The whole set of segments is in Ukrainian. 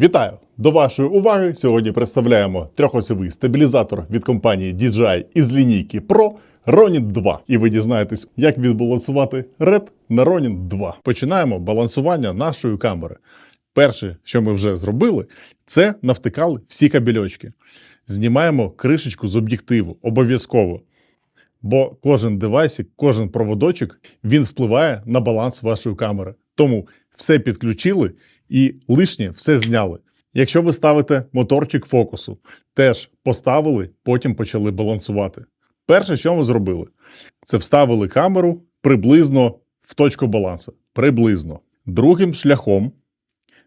Вітаю! До вашої уваги сьогодні представляємо трьохосовий стабілізатор від компанії DJI із лінійки Pro Ronin 2. І ви дізнаєтесь, як відбалансувати Red на Ronin 2. Починаємо балансування нашої камери. Перше, що ми вже зробили, це навтикали всі кабельочки. Знімаємо кришечку з об'єктиву обов'язково. Бо кожен девайсик, кожен проводочок він впливає на баланс вашої камери. Тому все підключили і лишнє все зняли. Якщо ви ставите моторчик фокусу, теж поставили, потім почали балансувати. Перше, що ми зробили, це вставили камеру приблизно в точку балансу. Приблизно. Другим шляхом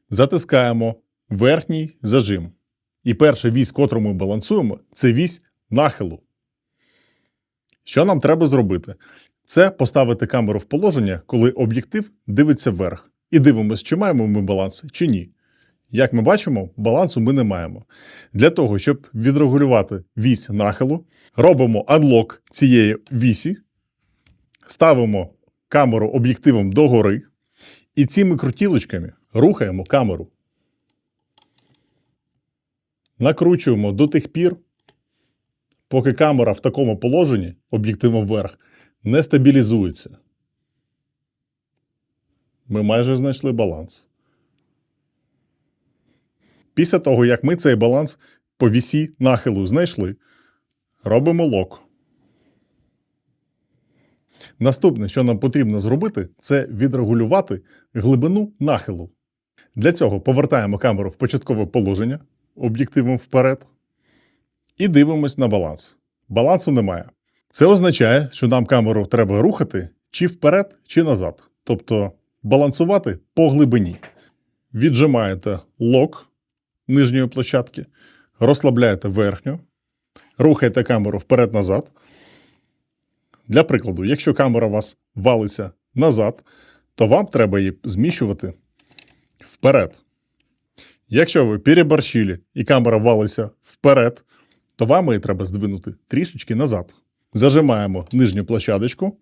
затискаємо верхній зажим. І перша вісь, котру ми балансуємо, це вісь нахилу. Що нам треба зробити? Це поставити камеру в положення, коли об'єктив дивиться вверх. І дивимося, чи маємо ми баланс, чи ні. Як ми бачимо, балансу ми не маємо. Для того, щоб відрегулювати вісь нахилу, робимо unlock цієї вісі, ставимо камеру об'єктивом догори і цими крутілочками рухаємо камеру. Накручуємо до тих пір, поки камера в такому положенні об'єктивом вверх не стабілізується. Ми майже знайшли баланс. Після того, як ми цей баланс по вісі нахилу знайшли, робимо лок. Наступне, що нам потрібно зробити, це відрегулювати глибину нахилу. Для цього повертаємо камеру в початкове положення об'єктивом вперед і дивимось на баланс. Балансу немає. Це означає, що нам камеру треба рухати чи вперед, чи назад. Тобто балансувати по глибині. Віджимаєте лок нижньої площадки, розслабляєте верхню, рухаєте камеру вперед-назад. Для прикладу, якщо камера у вас валиться назад, то вам треба її зміщувати вперед. Якщо ви переборщили і камера валиться вперед, то вам її треба здвинути трішечки назад. Зажимаємо нижню площадочку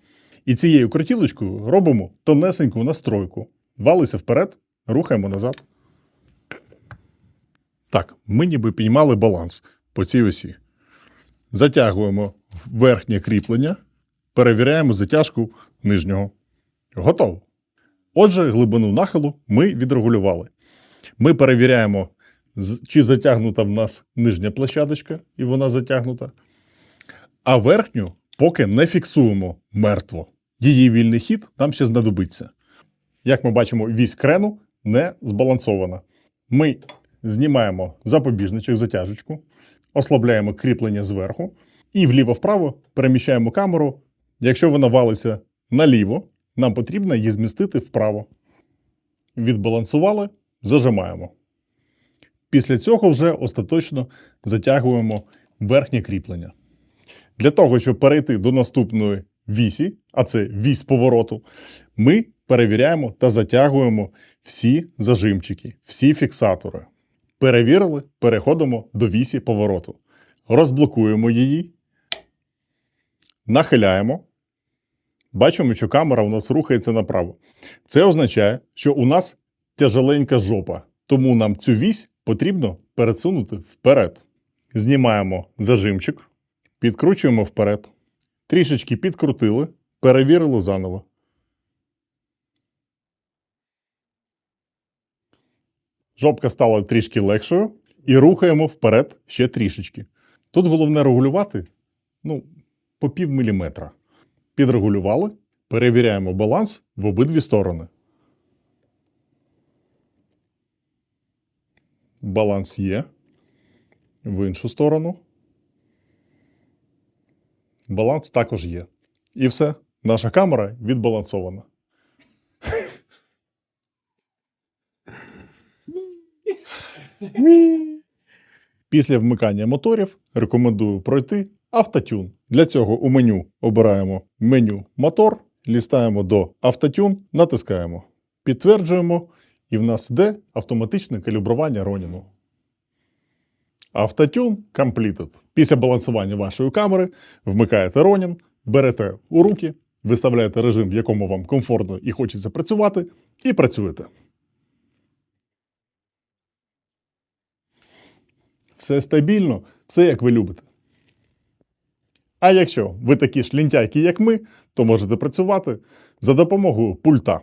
і цією крутілочкою робимо тонесеньку настройку. Валися вперед, рухаємо назад. Так, ми ніби піймали баланс по цій осі. Затягуємо верхнє кріплення, перевіряємо затяжку нижнього. Готово. Отже, глибину нахилу ми відрегулювали. Ми перевіряємо, чи затягнута в нас нижня площадочка, і вона затягнута. А верхню поки не фіксуємо мертво. Її вільний хід нам ще знадобиться. Як ми бачимо, вісь крену не збалансована. Ми знімаємо запобіжничок, затяжечку, ослабляємо кріплення зверху і вліво-вправо переміщаємо камеру. Якщо вона валиться наліво, нам потрібно її змістити вправо. Відбалансували, зажимаємо. Після цього вже остаточно затягуємо верхнє кріплення. Для того, щоб перейти до наступної вісі, а це вісь повороту, ми перевіряємо та затягуємо всі зажимчики, всі фіксатори. Перевірили, переходимо до вісі повороту. Розблокуємо її, нахиляємо. Бачимо, що камера у нас рухається направо. Це означає, що у нас тяжеленька жопа, тому нам цю вісь потрібно пересунути вперед. Знімаємо зажимчик, підкручуємо вперед, трішечки підкрутили, перевірили заново. Жопка стала трішки легшою і рухаємо вперед ще трішечки. Тут головне регулювати ну, по пів міліметра. Підрегулювали, перевіряємо баланс в обидві сторони. Баланс є. В іншу сторону. Баланс також є. І все. Наша камера відбалансована. Після вмикання моторів рекомендую пройти автотюн. Для цього у меню обираємо меню мотор, лістаємо до автотюн, натискаємо. Підтверджуємо, і в нас йде автоматичне калібрування Роніну. Автотюн completed. Після балансування вашої камери вмикаєте Ронін, берете у руки, виставляєте режим, в якому вам комфортно і хочеться працювати, і працюєте. все стабільно, все як ви любите. А якщо ви такі ж лінтяйки, як ми, то можете працювати за допомогою пульта.